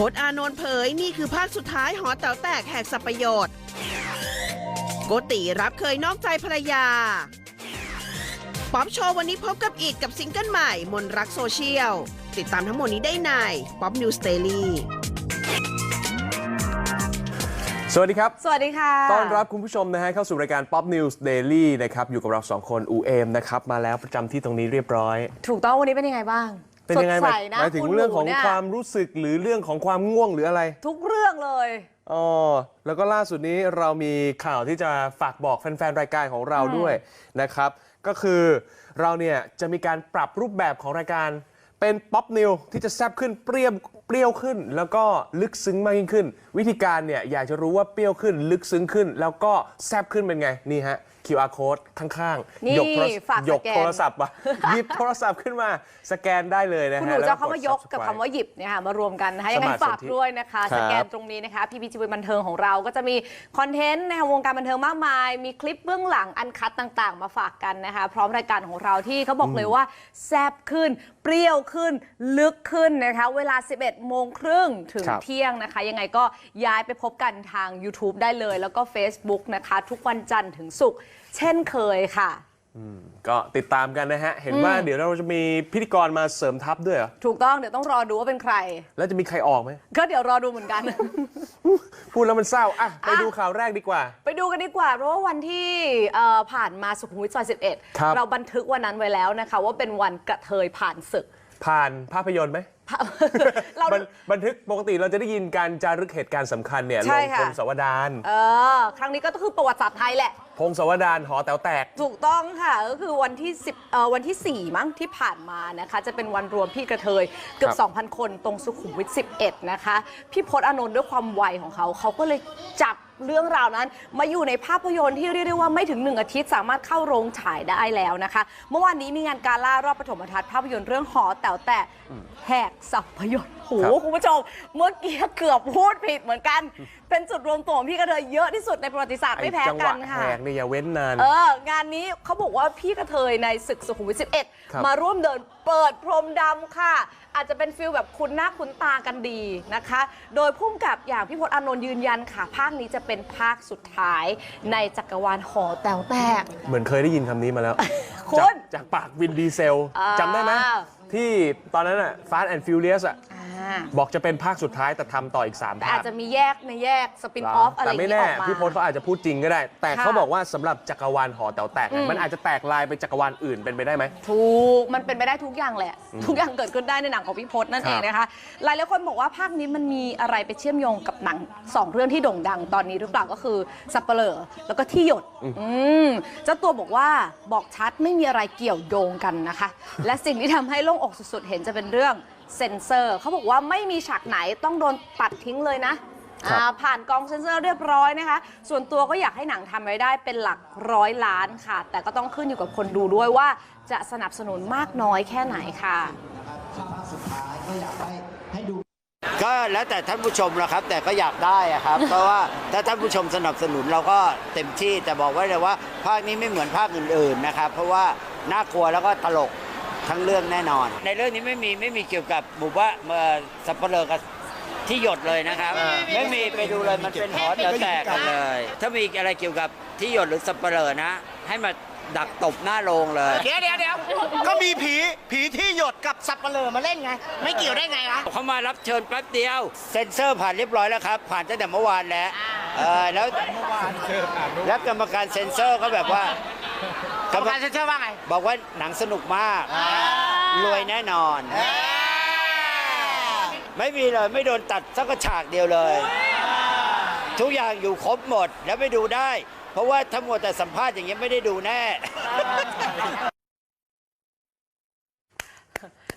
พจน์อานนท์เผยนี่คือภาคสุดท้ายหอแต๋วแตกแหกสับประโยชน์ โกติรับเคยนอกใจภรรยา ป๊อปโชว์วันนี้พบกับอีกกับซิงเกิลใหม่ มนรักโซเชียล ติดตามทั้งหมดนี้ได้ในป๊อปนิวสเต l ีสวัสดีครับ สวัสดีค่ะ ต้อนรับคุณผู้ชมนะฮะเข้าสู่รายการ Pop News Daily นะครับ อยู่กับเราสองคน อูเอมนะครับ มาแล้วประจำที่ตรงนี้เรียบร้อย ถูกต้องวันนี้เป็นยังไงบ้าง เป็นยังไงสดหใสมายนะหมายถึงคุณเรื่องของหนูนี่ย ความรู้สึกหรือเรื่องของความง่วงหรืออะไรทุกเรื่องเลย อ๋อแล้วก็ล่าสุดนี้เรามีข่าวที่จะฝากบอกแฟนๆรายการของเราด้วยนะครับ ก็คือเราเนี่ยจะมีการปรับรูปแบบของรายการเป็นป๊อปนิวที่จะแซบขึ้นเปรี้ยวเปรี้ยวขึ้น แล้วก็ลึกซึ้งมากยิ่งขึ้น วิธีการเนี่ยอยากจะรู้ว่าเปรี้ยวขึ้น ลึกซึ้งขึ้น แล้วก็แซบขึ้นเป็นไงนี่ฮะ QR code ข้างนี่ๆ ยกโทรฝากยกสแกนโทรศัพท์อะหยิบโทรศัพท์ขึ้นมาสแกนได้เลยนะฮะคุณหนูจะเอาแล้วคำว่ายกกับ subscribe คำว่าหยิบเนี่ยค่ะมารวมกันนะคะยังไงสมาธิฝากด้วยนะคะครับสแกนตรงนี้นะคะพีพีจีบันเทิงของเราก็จะมีคอนเทนต์นะคะวงการบันเทิงมากมาย มีคลิปเบื้องหลังอันคัดต่างๆ มาฝากกันนะคะ พร้อมรายการของเราที่เขาบอกเลยว่าแซ่บขึ้น เปรี้ยวขึ้นลึกขึ้นนะคะ เวลา 11 โมงครึ่งถึงครับ เที่ยงนะคะ ยังไงก็ย้ายไปพบกันทาง YouTube ได้เลย แล้วก็ Facebook นะคะ ทุกวันจันทร์ถึงศุกร์เช่นเคยค่ะ ก็ติดตามกันนะฮะ เห็นว่าเดี๋ยวเราจะมีพิธีกรมาเสริมทัพด้วยเหรอ ถูกต้องเดี๋ยวต้องรอดูว่าเป็นใคร แล้วจะมีใครออกไหม ก็เดี๋ยวรอดูเหมือนกัน พูดแล้วมันเศร้าอะไปดูข่าวแรกดีกว่า ไปดูกันดีกว่า เพราะว่าวันที่เอ่อผ่านมาสุขุมวิทซอยครับ11 เราบันทึกวันนั้นไว้แล้วนะคะ ว่าเป็นวันกระเทยผ่านศึก ผ่านภาพยนตร์ไหม เราบันบันทึกปกติเราจะได้ยินการจารึกเหตุการณ์สำคัญเนี่ยลใช่งค่ะพงศาวดารเออ ครั้งนี้ก็คือประวัติศาสตร์ไทยแหละ พงศาวดารหอแต๋วแตก ถูกต้องค่ะก็คือวันที่10เอ่อวันที่ 4 มั้งที่ผ่านมานะคะ จะเป็นวันรวมพี่กระเทยเกือครับบ2,000 คนตรงสุขุมวิท11 นะคะ พี่พศอานนท์ด้วยความไวของเขา เขาก็เลยจับ เรื่องราวนั้น มาอยู่ในภาพยนตร์ที่เรียกได้ว่าไม่ถึง1อาทิตย์สามารถเข้าโรงฉายได้แล้วนะคะ เมื่อวานนี้มีงานการล่ารอบปฐมทัศน์ภาพยนตร์เรื่องหอแต๋วแตกแหกสัพยนตร์โหครับคุณผู้ชม เมื่อกี้เกือบพูดผิดเหมือนกัน เป็นจุดรวมตัวของพี่กระเทยเยอะที่สุดในประวัติศาสตร์ไอ้ไม่แพ้จัหกัวะนแหค่ะกเนี่ยอย่าเว้นนานเอองานนี้เขาบอกว่าพี่กระเทยในศึกสุขุมวิทครับ11 มาร่วมเดินเปิดพรมดำค่ะ อาจจะเป็นฟิลแบบคุ้นหน้าคุ้นตากันดีนะคะ โดยพุ่มกับอย่างพี่พจน์อานนท์ยืนยันค่ะ ภาคนี้จะเป็นภาคสุดท้ายในจักรวาลหอแต๋วแตก เหมือนเคยได้ยินคำนี้มาแล้วคุณจากจากปากวินดีเซลอ่าจำได้ไหมที่ตอนนั้นอะ Fast and Furious อะอ่า บอกจะเป็นภาคสุดท้ายแต่ทำต่ออีก 3 แต่ภาอาคจจะมีแยกในแยกสปินออฟอะไรอแต่ย่างไม่นี้แน่ออกมา พี่พศเขาอาจจะพูดจริงก็ได้ แต่ค่ะเขาบอกว่าสำหรับจักรวาลหอแต๋วแตกเนี่ยอืมมันอาจจะแตกลายไปจักรวาลอื่นเป็นไปได้ไหม ถูก มันเป็นไปได้ทุกอย่างแหละ ทุกอย่างเกิดขึ้นได้ในหนังของพี่พจน์นั่นครัเอบงนะคะ หลายหลายๆคนบอกว่าภาคนี้มันมีอะไรไปเชื่อมโยงกับหนังสองเรื่องที่โด่งดังตอนนี้หรือเปล่าก็คือสับเปลอแล้วก็ที่หยด อืมเจ้าตัวบอกว่าบอกชัดไม่มีอะไรเกี่ยวโยงกันนะคะ และสิ่งที่ทำให้โล่งอกสุดๆ เห็นจะเป็นเรื่อง เซ็นเซอร์เขาบอกว่าไม่มีฉากไหนต้องโดนตัดทิ้งเลยนะ ครับอ่าผ่านกองเซ็นเซอร์เรียบร้อยนะคะ ส่วนตัวก็อยากให้หนังทำรายได้เป็นหลักร้อยล้านค่ะ แต่ก็ต้องขึ้นอยู่กับคนดูด้วยว่าจะสนับสนุนมากน้อยแค่ไหนค่ะ ก็แล้วแต่ท่านผู้ชมละครับ แต่ก็อยากได้อะครับ เพราะว่าถ้าท่านผู้ชมสนับสนุนเราก็เต็มที่แต่บอกไว้เลยว่า ภาคนี้ไม่เหมือนภาคอื่นๆนะครับ เพราะว่าน่ากลัวแล้วก็ตลก ทั้งเรื่องแน่นอน ในเรื่องนี้ไม่มีไม่มีเกี่ยวกับบุว่าเมื่อสับเปลือกับที่หยดเลยนะครับ ไม่มีไปดูเลยมันเป็นหอแต๋วแตกกันเลย ถ้ามีอะไรเกี่ยวกับที่หยดหรือสับเปลือนะ ให้มาดักตบหน้าโรงเลย เดี๋ยวเดี๋ยวเดี๋ยวก็มีผีผีที่หยดกับสับเปลือมาเล่นไง ไม่เกี่ยวได้ไงวะเขามารับเชิญแป๊บเดียว เซ็นเซอร์ผ่านเรียบร้อยแล้วครับ ผ่านตั้งแต่เมื่อวานแล้วเออแล้วแล้วกรรมการเซ็นเซอร์ก็แบบว่า กรรมการเซ็นเซอร์ว่าไง บอกว่าหนังสนุกมากรวยแน่นอน ไม่มีเลยไม่โดนตัดสักฉากเดียวเลย ทุกอย่างอยู่ครบหมดแล้วไปดูได้ เพราะว่าทั้งหมดแต่สัมภาษณ์อย่างเงี้ยไม่ได้ดูแน่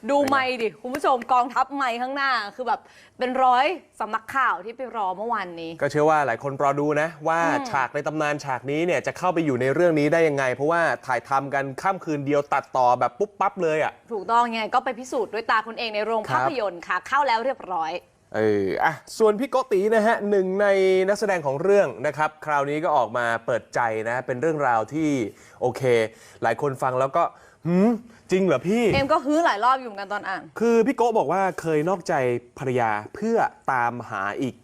ดูไม่ดิ คุณผู้ชมกองทัพไม่ข้างหน้า คือแบบเป็นร้อยสำนักข่าวที่ไปรอเมื่อวานนี้ ก็เชื่อว่าหลายคนรอดูนะ ว่าฉากในตำนานฉากนี้เนี่ยจะเข้าไปอยู่ในเรื่องนี้ได้ยังไง เพราะว่าถ่ายทำกันข้ามคืนเดียวตัดต่อแบบปุ๊บปั๊บเลยอะถูกต้องไงก็ไปพิสูจน์ด้วยตาคุณเองในโรงครับภาพยนตร์ค่ะ เข้าแล้วเรียบร้อยเอออะส่วนพี่โกตินะฮะหนึ่งในนักแสดงของเรื่องนะครับ คราวนี้ก็ออกมาเปิดใจนะ เป็นเรื่องราวที่โอเค หลายคนฟังแล้วก็ หืมจริงเหรอพี่ เอ็มก็ฮื้อหลายรอบอยู่เหมือนกันตอนอ่าน คือพี่โก้บอกว่าเคยนอกใจภรรยาเพื่อตามหาอีก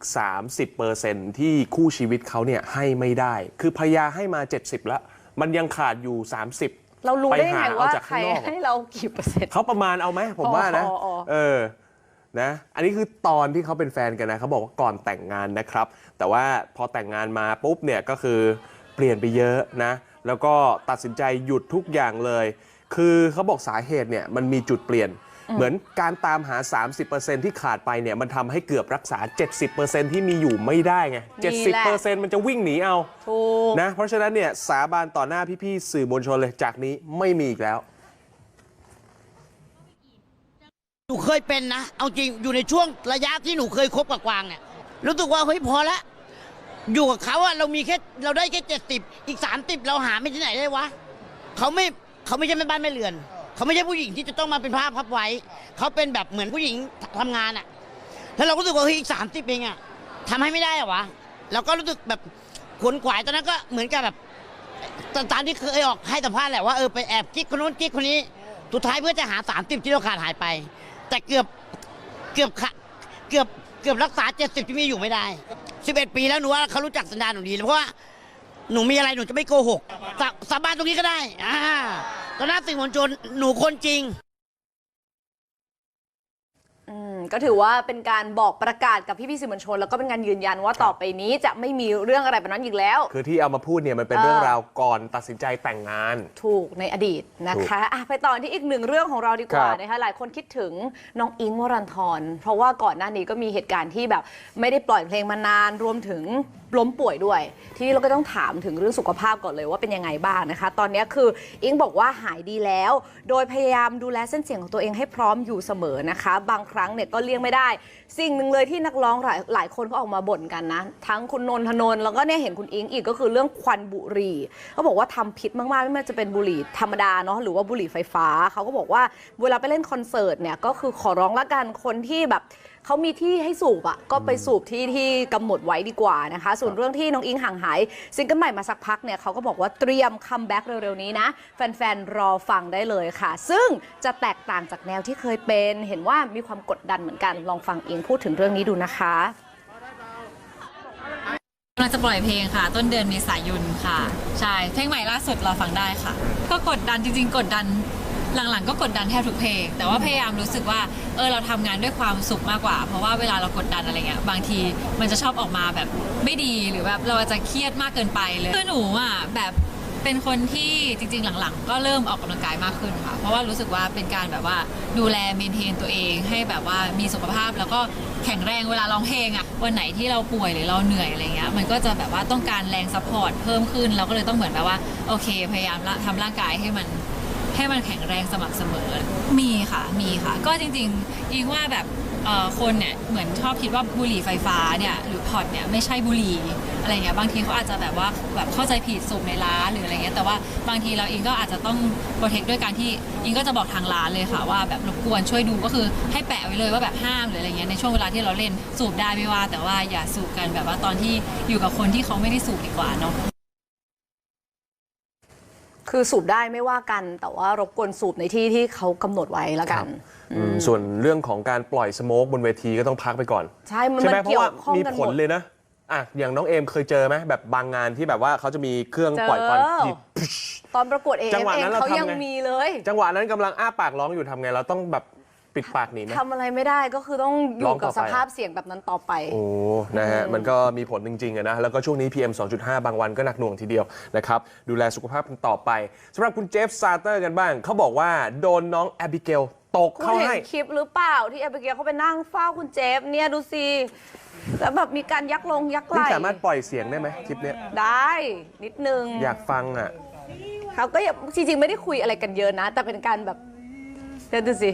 30%ที่คู่ชีวิตเขาเนี่ยให้ไม่ได้ คือภรรยาให้มา 70แล้วมันยังขาดอยู่ 30 เรารู้ได้ไงปหเอว่าจากใครข้งนอกให้เรากี่เปอร์เซ็นต์เขาประมาณเอาไหมผมว่านะอ๋ออ๋ออ๋อเออนะอันนี้คือตอนที่เขาเป็นแฟนกันนะเขาบอกว่าก่อนแต่งงานนะครับ แต่ว่าพอแต่งงานมาปุ๊บเนี่ยก็คือเปลี่ยนไปเยอะนะ แล้วก็ตัดสินใจหยุดทุกอย่างเลย คือเขาบอกสาเหตุเนี่ยมันมีจุดเปลี่ยน เหมือนการตามหา 30%ที่ขาดไปเนี่ยมันทำให้เกือบรักษา 70%ที่มีอยู่ไม่ได้ไง นี่แหละ 70%มันจะวิ่งหนีเอา ถูก นะ เพราะฉะนั้นเนี่ยสาบานต่อหน้าพี่ๆสื่อมวลชนเลยจากนี้ไม่มีอีกแล้ว หนูเคยเป็นนะ เอาจริง อยู่ในช่วงระยะที่หนูเคยคบกับกวางเนี่ย รู้สึกว่าเฮ้ยพอละ อยู่กับเขาอะเรามีแค่เราได้แค่เจ็ดสิบอีกสามสิบเราหาไม่ที่ไหนได้วะ เขาไม่ เขาไม่ใช่แม่บ้านแม่เรือน เขาไม่ใช่ผู้หญิงที่จะต้องมาเป็นภาพพับไว้ เขาเป็นแบบเหมือนผู้หญิงทำงานอะแล้วเราก็รู้สึกว่าเฮ้ยอีกสามสิบเองอะทำให้ไม่ได้เหรอวะเราก็รู้สึกแบบขวนขวายตอนนั้นก็เหมือนกับแบบตามที่เคยออกให้สัมภาษณ์แหละว่าเออไปแอบกิ๊กคนนู้นกิ๊กคนนี้สุดท้ายเพื่อจะหาสามสิบที่เราขาดหายไป แต่เกือบเกือบขะเกือบเกือบรักษาเจ็ดสิบที่มีอยู่ไม่ได้สิบเอ็ดปีแล้วหนูว่าเขารู้จักสันดานหนูดีเพราะว่า หนูมีอะไรหนูจะไม่โกหกสาสาบานตรงนี้ก็ได้อ่าตอนหน้าสื่อมวลชนหนูคนจริง อืมก็ถือว่าเป็นการบอกประกาศกับพี่พี่ๆสื่อมวลชน แล้วก็เป็นการยืนยันว่าต่อไปนี้จะไม่มีเรื่องอะไรแบบนั้นอีกแล้ว คือที่เอามาพูดเนี่ยมันเป็นเออเรื่องราวก่อนตัดสินใจแต่งงาน ถูกในอดีตนะคะอะไปต่อที่อีกหนึ่งเรื่องของเราดีกว่าครับนะคะหลายคนคิดถึงน้องอิงค์วรันทรเพราะว่าก่อนหน้านี้ก็มีเหตุการณ์ที่แบบไม่ได้ปล่อยเพลงมานานรวมถึงล้มป่วยด้วย ทีนี้เราก็ต้องถามถึงเรื่องสุขภาพก่อนเลยว่าเป็นยังไงบ้างนะคะ ตอนนี้คืออิงค์บอกว่าหายดีแล้ว โดยพยายามดูแลเส้นเสียงของตัวเองให้พร้อมอยู่เสมอนะคะ บางคครั้งเนี่ยก็เลี่ยงไม่ได้ สิ่งหนึ่งเลยที่นักร้องหลายหลายคนก็ออกมาบ่นกันนะ ทั้งคุณนนทนนท์แล้วก็เนี่ยเห็นคุณอิงอีกก็คือเรื่องควันบุหรี่เขาบอกว่าทำผิดมากๆไม่ว่าจะเป็นบุหรี่ธรรมดาเนาะหรือว่าบุหรี่ไฟฟ้าเขาก็บอกว่าเวลาไปเล่นคอนเสิร์ตเนี่ยก็คือขอร้องละกันคนที่แบบ เขามีที่ให้สูบอะก็ไปสูบที่ที่กำหนดไว้ดีกว่านะคะ ส่วนเรื่องที่น้องอิงห่างหายซิงเกิลใหม่มาสักพักเนี่ยเขาก็บอกว่าเตรียมคัมแบ็กเร็วๆนี้นะ แฟนๆ รอฟังได้เลยค่ะ ซึ่งจะแตกต่างจากแนวที่เคยเป็น เห็นว่ามีความกดดันเหมือนกันลองฟังอิงพูดถึงเรื่องนี้ดูนะคะ กำลังจะปล่อยเพลงค่ะ ต้นเดือนเมษายนค่ะ ใช่ เพลงใหม่ล่าสุดเราฟังได้ค่ะ ก็กดดันจริงๆ กดดัน หลังๆก็กดดันแทบทุกเพลง แต่ว่าพยายามรู้สึกว่าเออเราทำงานด้วยความสุขมากกว่า เพราะว่าเวลาเรากดดันอะไรเงี้ยบางทีมันจะชอบออกมาแบบไม่ดีหรือแบบเราอาจจะเครียดมากเกินไปเลยคือหนูอะแบบเป็นคนที่จริงๆ หลังๆ ก็เริ่มออกกำลังกายมากขึ้นค่ะ เพราะว่ารู้สึกว่าเป็นการแบบว่าดูแลเมนเทนตัวเอง ให้แบบว่ามีสุขภาพแล้วก็แข็งแรงเวลาร้องเพลงอะวันไหนที่เราป่วยหรือเราเหนื่อยอะไรเงี้ยมันก็จะแบบว่าต้องการแรงซัพพอร์ตเพิ่มขึ้นเราก็เลยต้องเหมือนแบบว่าโอเค พยายามทำร่างกายให้มัน ให้มันแข็งแรงสม่ำเสมอ มีค่ะ มีค่ะ ก็จริงๆอิงว่าแบบเอ่อคนเนี่ยเหมือนชอบคิดว่าบุหรี่ไฟฟ้าเนี่ยหรือพอดเนี่ยไม่ใช่บุหรี่อะไรเงี้ยบางทีเขาอาจจะแบบว่าแบบเข้าใจผิดสูบในร้านหรืออะไรเงี้ยแต่ว่าบางทีเราเองก็อาจจะต้องโปรเทคด้วยการที่อิงก็จะบอกทางร้านเลยค่ะว่าแบบรบกวนช่วยดูก็คือให้แปะไว้เลยว่าแบบห้ามหรืออะไรเงี้ยในช่วงเวลาที่เราเล่นสูบได้ไม่ว่า แต่ว่าอย่าสูบกันแบบว่าตอนที่อยู่กับคนที่เขาไม่ได้สูบดีกว่าเนาะ คือสูบได้ไม่ว่ากัน แต่ว่ารบกวนสูบในที่ที่เขากำหนดไว้แล้วกัน อืมส่วนเรื่องของการปล่อยสโมกบนเวทีก็ต้องพักไปก่อนใช่มันใช่ไหมมันเพเกี่ราะยวว่าข้องมีกันผหมลด เลยนะอะอย่างน้องเอมเคยเจอไหมแบบบางงานที่แบบว่าเขาจะมีเครื่องเจอ ปล่อยควันที่ตอนประกวดเอจังหวะเอนั้นเราเขาทำไง ยังมีเลย จังหวะนั้นกำลังอ้าปากร้องอยู่ทำไงเราต้องแบบ ปิดปากหนีไหม ทำอะไรไม่ได้ก็คือต้องอร้อยู่งต่กับอไป สภาพเสียงแบบนั้นต่อไป โอ้ นะฮะ มันก็มีผลจริงๆอะนะ แล้วก็ช่วงนี้ PM 2.5 บางวันก็หนักหน่วงทีเดียวนะครับ ดูแลสุขภาพกันต่อไป สำหรับคุณเจฟซาเตอร์กันบ้าง เขาบอกว่าโดนน้องแอบิเกลตกคุณเข้าเห็นให้ คลิปหรือเปล่าที่แอบิเกลเขาไปนั่งเฝ้าคุณเจฟเนี่ยดูสิแล้วแบบมีการยักลงยักไหลนี่สามารถปล่อยเสียงได้ไหมคลิปเนี้ย ได้นิดนึงอยากฟังอะ เขาก็ยังจริงๆ ไม่ได้คุยอะไรกันเยอะนะ แต่เป็นการแบบเดี๋ยวดูสิ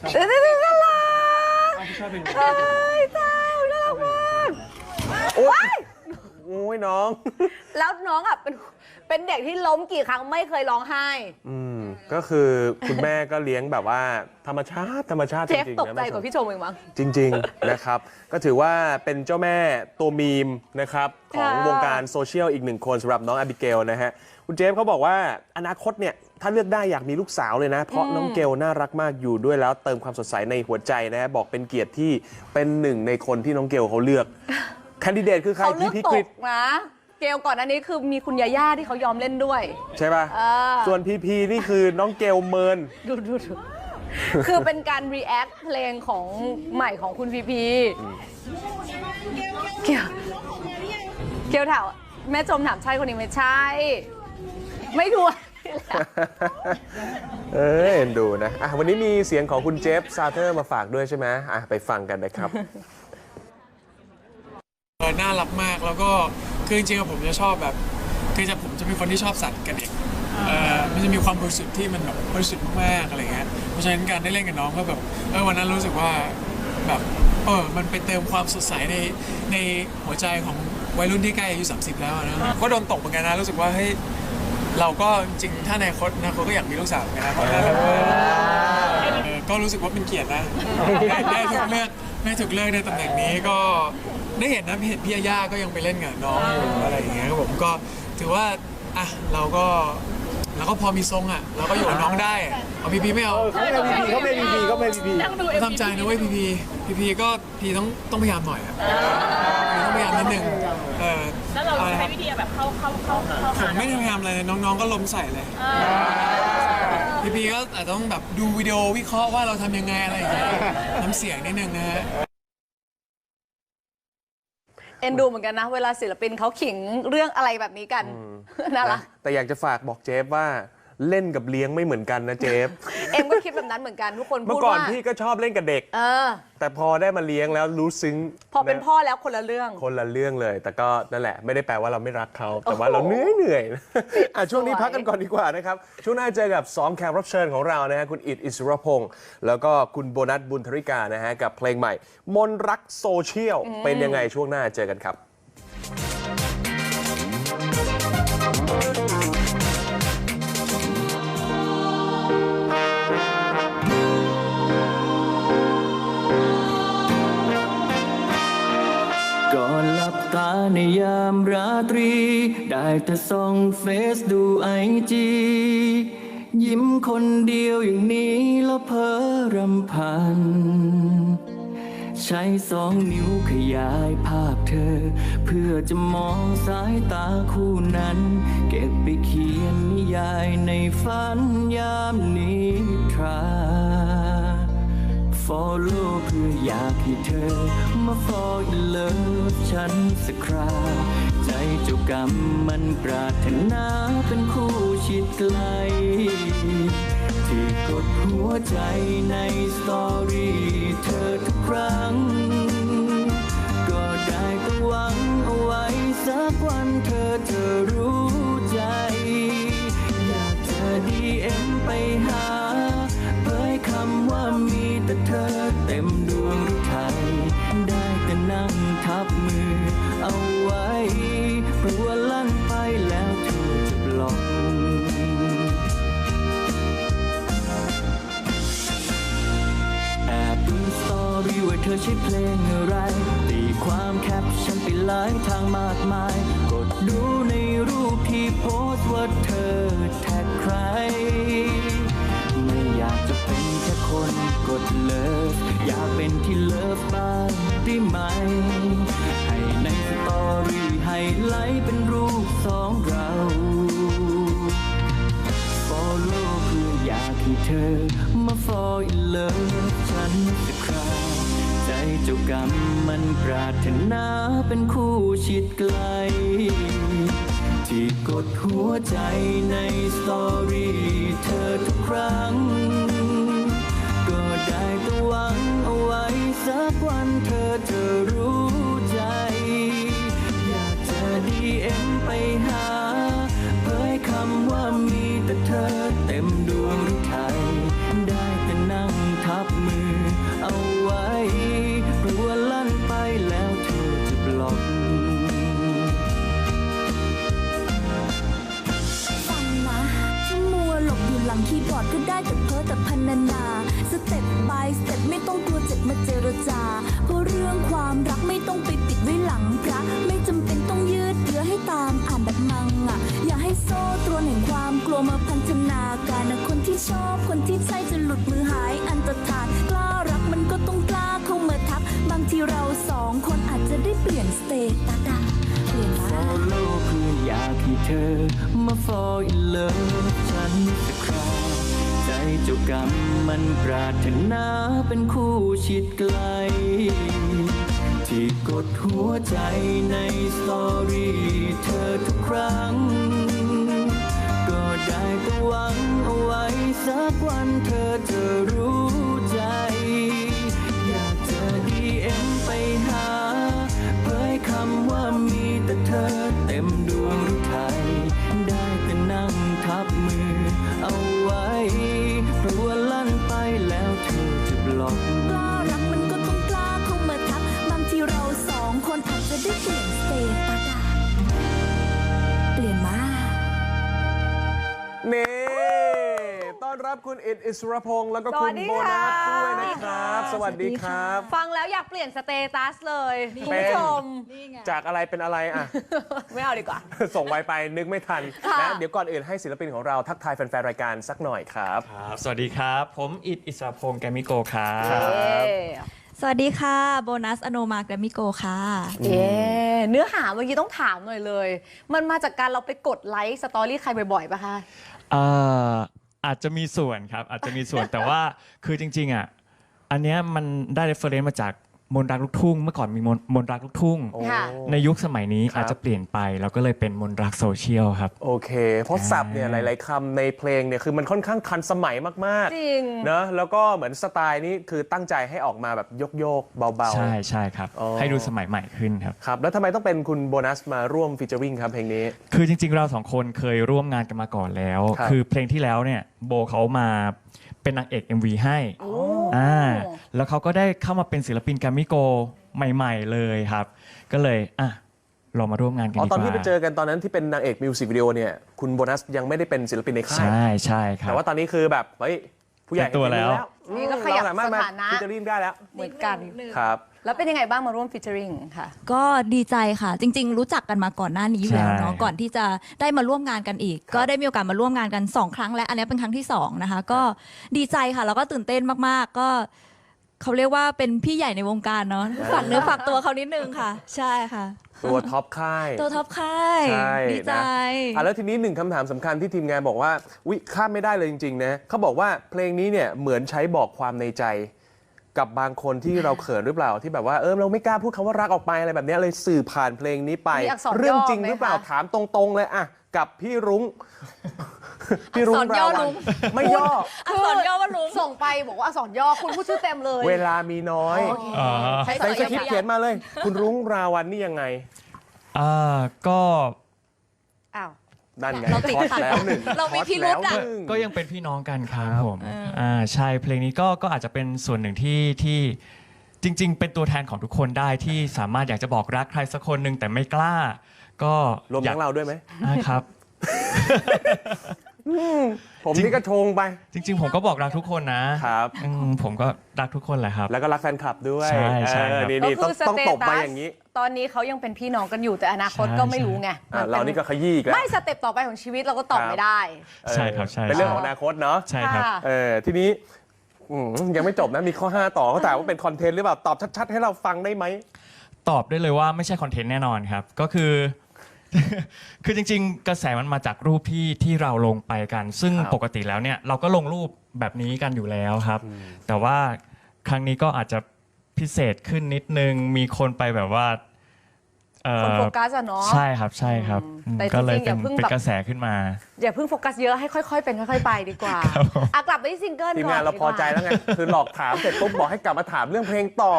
เด็กๆน่ารักเฮ้ยเจ้าน่ารักมากโอ๊ยโอ้ยน้อง แล้วน้องอะเป็น เป็นเด็กที่ล้มกี่ครั้งไม่เคยร้องไห้ อืมก็คือคุณแม่ก็เลี้ยงแบบว่าธรรมชาติธรรมชาติเจจฟริงตกๆนะใจแม่ชกว่ามพี่ชมเองมั้ง จริง ๆ นะครับ ก็ถือว่าเป็นเจ้าแม่ตัวมีมนะครับของค่ะวงการโซเชียลอีกหนึ่งคนสำหรับน้องอบิเกลนะฮะคุณเจฟเขาบอกว่าอนาคตเนี่ยถ้าเลือกได้อยากมีลูกสาวเลยนะ เพราะน้องเกลน่ารักมากอยู่ด้วยแล้วเติมความสดใสในหัวใจนะฮะบอกเป็นเกียรติที่เป็นหนึ่งในคนที่น้องเกลเขาเลือก แคนดิเดตคือใครเขาเลืพี่อกพิตกฤกตนะ เกลก่อนอันนี้คือมีคุณยาย่าที่เขายอมเล่นด้วย ใช่ป่ะ เออ ส่วนพีพีนี่คือน้องเกลเมิน ดูดูดูคือเป็นการ react เพลงของใหม่ของคุณพีพี เกียวเกียวถามแม่จมถามใช่คนนี้ไหม่ใช่ ไม่ดูเออเอ็นดูนะอะวันนี้มีเสียงของคุณเจฟซาเทอร์มาฝากด้วยใช่ไหมอะไปฟังกันนะครับ เออน่ารักมากแล้วก็ คือจริงๆอะผมจะชอบแบบคือจะผมจะเป็นคนที่ชอบสัตว์กับเด็กเออมันจะมีความบริสุทธิ์ที่มันแบบบริสุทธิ์มากๆอะไรเงี้ยเพราะฉะนั้นการได้เล่นกับน้องก็แบบเออวันนั้นรู้สึกว่าแบบเออมันไปเติมความสดใสในในหัวใจของวัยรุ่นที่ใกล้อายุ30 แล้วอะนะก็โดนตกเหมือนกันนะรู้สึกว่าเฮ้ยเราก็จริงๆถ้าในคตนะเขาก็อยากมีลูกสาวเหมือนกันนะเพราะน่ารักมากเออก็รู้สึกว่าเป็นเกียรตินะได้ได้ถูกเลือกได้ถูกเลือกในตำแหน่งนี้ก็ ได้เห็นนะเห็นพี่ยาย่าก็ยังไปเล่นกับน้องอยู่อะไรอย่างเงี้ยครับผมก็ถือว่าอะเราก็เราก็พอมีทรงอะเราก็อยู่กับน้องได้อะเอาพีพีไม่เอาเขาไม่พีพีเขาไม่พีพีเขาไม่พีพีทำใจนะเว้ยพีพีพีพีก็พีต้องต้องพยายามหน่อยอะพีต้องพยายามนิดนึงเออแล้วเราใช้วิธีแบบเข้าเข้าเข้าผมไม่ได้พยายามอะไรเลยน้องๆก็ล้มใส่เลยพีพีก็อาจจะต้องแบบดูวิดีโอวิเคราะห์ว่าเราทำยังไงอะไรอย่างเงี้ยน้ำเสียงนิดนึงนะฮะ เอ็นดูเหมือนกันนะ เวลาศิลปินเขาขิงเรื่องอะไรแบบนี้กันน่ารักนะแต่อยากจะฝากบอกเจฟว่า เล่นกับเลี้ยงไม่เหมือนกันนะเจฟ เอ็มก็คิดแบบนั้นเหมือนกันทุกคนเมื่พูอดก่อนว่าพี่ก็ชอบเล่นกับเด็ก เออ แต่พอได้มาเลี้ยงแล้วรู้ซึ้งพอเป็นนะพ่อแล้วคนละเรื่อง คนละเรื่องเลย แต่ก็นั่นแหละ ไม่ได้แปลว่าเราไม่รักเขาแต่ว่าเราเหนื่อยเหนื่อยๆอะช่วงนี้พักกันก่อนดีกว่านะครับ ช่วงหน้าเจอกับ 2 แขกรับเชิญของเรานะฮะคุณอิดอิสรพงศ์แล้วก็คุณโบนัสบุญธริกานะฮะกับเพลงใหม่ มนรักโซเชียลเป็นยังไงช่วงหน้าเจอกันครับาในยามราตรี ได้แต่ส่องเฟซดูไอจียิ้มคนเดียวอย่างนี้แล้วเพ้อรำพัน ใช้สองนิ้วขยายภาพเธอ เพื่อจะมองสายตาคู่นั้น เก็บไปเขียนนิยายในฝันยามนิทรา follow เพื่ออยากให้เธอ มา fall in love ฉันสักครา ใจเจ้ากรรมมันปรารถนาเป็นคู่ชิดไกล ที่กดหัวใจในสตอรี่เธอทุกครั้ง ก็ได้แต่หวังเอาไว้สักวันเธอจะรู้ ธอใช้เพลงอะไร ตีความแคปชั่นไปหลายทางมากมาย กดดูในรูปที่โพสว่าเธอแท็กใคร ไม่อยากจะเป็นแค่คนกดเลิฟ อยากเป็นที่เลิฟบ้างได้ไหม กรรมมันปรารถนาเป็นคู่ชิดไกล ที่กดหัวใจในสตอรี่เธอทุกครั้ง ก็ได้แต่หวังเอาไว้สักวันเธอจะรู้ มา fall in love ฉันสักคราใจเจ้ากรรมมันปรารถนาเป็นคู่ชิดไกล ที่กดหัวใจในสตอรี่เธอทุกครั้ง ก็ได้แต่หวังเอาไว้สักวันเธอจะรู้ องคนอาจจะได้เปลี่ยนสเตตัสอะเปลี่ยนมา นี่ ต้อนรับคุณอิดอิสรพงศ์แล้วก็สคุวัณสดีโบนัสค่ะด้วยนะครับ สวัสดีครับ ฟังแล้วอยากเปลี่ยนสเตตัสเลยคุณเป็นผู้ชม จากอะไรเป็นอะไรอะ ไม่เอาดีกว่า ส่งไวไปนึกไม่ทันค่ะนะเดี๋ยวก่อนอื่นให้ศิลปินของเราทักทายแฟนๆรายการสักหน่อยครับ ครับ สวัสดีครับ ผมอิดอิสระพงศ์แกรมิโกครับครับเอ๊ะ สวัสดีค่ะ โบนัสอโนมาแกรมิโกค่ะเอ๊ะเนื้อหาเมื่อกี้ต้องถามหน่อยเลย มันมาจากการเราไปกดไลค์สตอรี่ใครบ่อยๆป่ะคะเอ่ออาจจะมีส่วนครับ อาจจะมีส่วนแต่ว่าคือจริง ๆอะอันเนี้ยมันได้เรฟเฟรนซ์มาจาก มนต์รักลูกทุ่งเมื่อก่อนมีมนต์มนต์รักลูกทุ่งโอ้ค่ะ ในยุคสมัยนี้ครับ อาจจะเปลี่ยนไปเราก็เลยเป็นมนต์รักโซเชียลครับ โอเค เพราะศัพท์เนี่ยหลาย ๆคำในเพลงเนี่ยคือมันค่อนข้างทันสมัยมากจริง ๆเนอะแล้วก็เหมือนสไตล์นี้คือตั้งใจให้ออกมาแบบโยกๆเบา ใช่ใช่ครับ อ๋อ ให้ดูสมัยใหม่ขึ้นครับ ๆ ครับ แล้วทำไมต้องเป็นคุณโบนัสมาร่วมฟีเจอริงครับเพลงนี้ คือจริง ๆ เราสองคนเคยร่วมงานกันมาก่อนแล้ว ครับ คือเพลงที่แล้วเนี่ยโบเขามาเป็นนางเอก MV ให้อ่าแล้วเขาก็ได้เข้ามาเป็นศิลปินแกรมมิโกใหม่ ๆ เลยครับ ก็เลยอะเรามาร่วมงานกันอ๋อดีกตอนว่าที่ไปเจอกันตอนนั้นที่เป็นนางเอกมิวสิกวิดีโอเนี่ยคุณโบนัสยังไม่ได้เป็นศิลปินในค่าย ใช่ใช่ครับ แต่ว่าตอนนี้คือแบบเฮ้ยผู้ใหญ่เป็นตัวแล้วอืมนี่ก็ขยับเราสามารถมาสถานะฟีเจอริงได้แล้วเหมือนกัน ครับ แล้วเป็นยังไงบ้างมาร่วมฟีเจอริงค่ะ ก็ดีใจค่ะ จริง ๆ รู้จักกันมาก่อนหน้านี้อยู่แล้วเนาะใช่ก่อนที่จะได้มาร่วมงานกันอีก ก็ได้มีโอกาสมาร่วมงานกัน 2 ครั้งและอันนี้เป็นครั้งที่ 2 นะคะ ก็ดีใจค่ะ แล้วก็ตื่นเต้นมากๆ ก็เขาเรียกว่าเป็นพี่ใหญ่ในวงการเนาะฝากเนื้อฝากตัวเขานิดนึงค่ะ ใช่ค่ะ ตัวท็อปค่าย ตัวท็อปค่ายใช่ดีใจ นะอะแล้วทีนี้หนึ่งคำถามสำคัญที่ทีมงานบอกว่าวิข้ามไม่ได้เลยจริง ๆ นะเขาบอกว่าเพลงนี้เนี่ยเหมือนใช้บอกความในใจ กับบางคนที่เราเขินหรือเปล่าที่แบบว่าเออเราไม่กล้าพูดคำว่ารักออกไปอะไรแบบเนี้ยเลยสื่อผ่านเพลงนี้ไป มีอักษรย่อเรื่องจริงไหมหรือเปล่าคะถามตรงๆเลยอะกับพี่รุ้งพี่รุ้งอักษรย่ราอวัลุนง ไม่ย่อ อักษรย่อว่าลุงส่งไปบอกว่าอักษรย่อคุณพูดชื่อเต็มเลยเวลามีน้อยอ๋อใช้ในสคริปต์เขียนมาเลย คุณรุ้งราวันนี่ยังไง อ่าก็ อ้าว นั่นไงเราติดช็อตขัดแล้วหนึ่งเรามีช็อตพิรุธแล้วอะ หนึ่ง ก็ยังเป็นพี่น้องกันครับผมอ่าใช่เพลงนี้ก็ก็อาจจะเป็นส่วนหนึ่งที่ที่จริง ๆ เป็นตัวแทนของทุกคนได้ที่สามารถอยากจะบอกรักใครสักคนหนึ่งแต่ไม่กล้า ก็รวมอยาทั้กงเราด้วยไหม อ่าครับ ผมนี่ก็ชงไป จริง ๆ ผมก็บอกรักทุกคนนะครับ อืมผมก็รักทุกคนแหละครับ แล้วก็รักแฟนคลับด้วยใช่ใช่เออครับ นี่ก็นี่คืต้องอสต้องเตตบไปตัสอย่างนี้ ตอนนี้เขายังเป็นพี่น้องกันอยู่แต่อนาคตใช่ก็ไม่รู้ไงอะมัเรานี่ก็ขยี้อีกแล้วไม่สเต็ปต่อไปของชีวิตเราก็ตอบครับ ไม่ได้เออใช่ครับใช่เป็นเรื่องของอนาคตเนาะใช่ครับค่ะเออทีนี้อืมยังไม่จบนะมีข้อ 5 ต่อเขาถามว่าเป็นคอนเทนต์หรือเปล่าตอบชัด ๆ ให้เราฟังได้ไหม ตอบได้เลยว่าไม่ใช่คอนเทนต์แน่นอนครับ ก็คือ คือจริงๆ กระแสมันมาจากรูปที่ที่เราลงไปกัน ซึ่งครับ ปกติแล้วเนี่ยเราก็ลงรูปแบบนี้กันอยู่แล้วครับ แต่ว่าครั้งนี้ก็อาจจะพิเศษขึ้นนิดนึงมีคนไปแบบว่าเอ่อคนโฟกัสอะเนาะ ใช่ครับใช่ครับอืมแต่ก็เลยจริงๆอเป็นย่าเพิ่งเป็นแบบกระแสขึ้นมา อย่าเพิ่งโฟกัสเยอะให้ค่อย ๆ เป็นค่อยๆไปดีกว่าครับผม อะกลับไปที่ซิงเกิลทีมก่อนงานเราพอใจดีกแล้วไง คือหลอกถามเสร็จปุ๊บบอกให้กลับมาถามเรื่องเพลงต่อ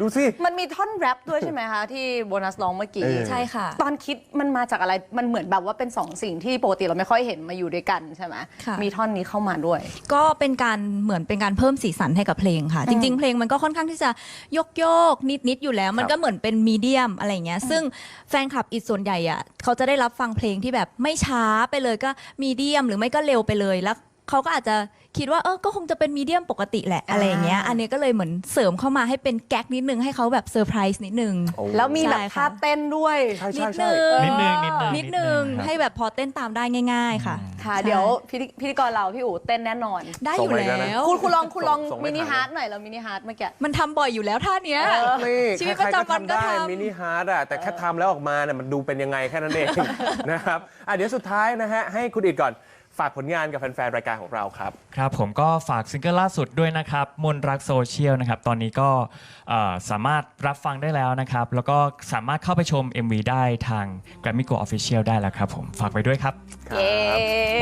ดูสิ มันมีท่อนแรปด้วยใช่ไหมคะที่โบนัสร้องเมื่อกี้ เออ ใช่ค่ะ ตอนคิดมันมาจากอะไรมันเหมือนแบบว่าเป็นสองสิ่งที่ปกติเราไม่ค่อยเห็นมาอยู่ด้วยกันใช่ไหมค่ะ มีท่อนนี้เข้ามาด้วย ก็เป็นการเหมือนเป็นการเพิ่มสีสันให้กับเพลงค่ะ จริง ๆ เพลงมันก็ค่อนข้างที่จะโยกโยกนิดนิดๆอยู่แล้ว มันก็เหมือนเป็นมีเดียมอะไรอย่างเงี้ยซึ่งแฟนคลับอีกส่วนใหญ่อะเขาจะได้รับฟังเพลงที่แบบไม่ช้าไปเลยก็มีเดียมหรือไม่ก็เร็วไปเลยแล้ว เขาก็อาจจะคิดว่าเออก็คงจะเป็นมีเดียมปกติแหละอะไรอย่างเงี้ย อันนี้ก็เลยเหมือนเสริมเข้ามาให้เป็นแก๊กนิดนึงให้เขาแบบเซอร์ไพรส์นิดนึง โอ้แล้วมีแบบใช่ท่าค่ะเต้นด้วย ใช่นิใช่ดใช่ นึงนิดนึงนิดนึงนิดนึงครับ ให้แบบพอเต้นตามได้ง่าย ๆ ค่ะ ค่ะ ใช่ เดี๋ยวพิธีพิธีกรเราพี่อู๋เต้นแน่นอน ได้อยู่ส่งมาอีกแล้วแล้นะวคุณคุณลองคุณลองส่งไม่มินิทันฮาร์ดหน่อยเรามินิฮาร์ดเมื่อกี้ มันทำบ่อยอยู่แล้วท่าเนี้ย นี่ชีวิตใครๆประจำวันก็ได้ทำมินิฮาร์ดอะแต่แค่ทำแล้วออกมาเนี่ยมันดูเป็นยังไงแค่นั้นเอง นะครับอะเดี๋ยวสุดท้ายนะฮะให้คุณอิดก่อน ฝากผลงานกับแฟนๆ รายการของเราครับ ครับ ผมก็ฝากซิงเกิลล่าสุดด้วยนะครับ มนรักโซเชียลนะครับ ตอนนี้ก็เอ่อสามารถรับฟังได้แล้วนะครับ แล้วก็สามารถเข้าไปชม MV ได้ทาง Grammy Go Official ได้แล้วครับผม ฝากไปด้วยครับ เย้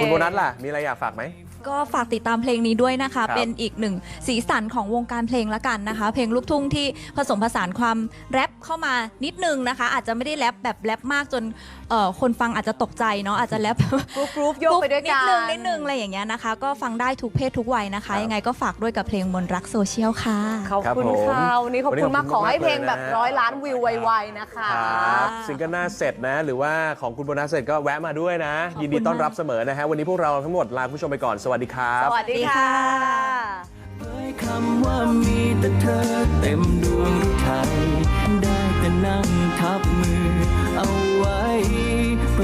คุณโบนัสล่ะ มีอะไรอยากฝากไหม ก็ฝากติดตามเพลงนี้ด้วยนะคะ ครับ เป็นอีกหนึ่งสีสันของวงการเพลงละกันนะคะ เพลงลูกทุ่งที่ผสมผสานความแรปเข้ามานิดนึงนะคะ อาจจะไม่ได้แรปแบบแรปมากจนเอ่อคนฟังอาจจะตกใจเนาะอาจจะแรป กรุ๊ปกรุ๊ปโยกไปด้วยนิกัดนนึงนิดนึงอะไรอย่างเงี้ยนะคะ ก็ฟังได้ทุกเพศทุกวัยนะคะยังไงก็ฝากด้วยกับเพลงมนต์รักโซเชียลค่ะ ขอบครับคุณผมค่ะวันนี้ขอบวันนี้คุณมากขขอบอคุณให้เพลงมากเลยแบบนะ ร้อยล้านวิวไวๆนะคะ ครับซิงเกิลหน้าเสร็จนะ หรือว่าของคุณโบนัสเสร็จก็แวะมาด้วยนะยินดีต้อนรับเสมอนะฮะ วันนี้พวกเราทั้งหมดลาคุณผู้ชมไปก่อนสวัสดีวัสดีครับ สวัสดีค่ะคำว่ามีแต่เธอเต็มดวงฤทยได้แต่นั่งทับมือเอาไว้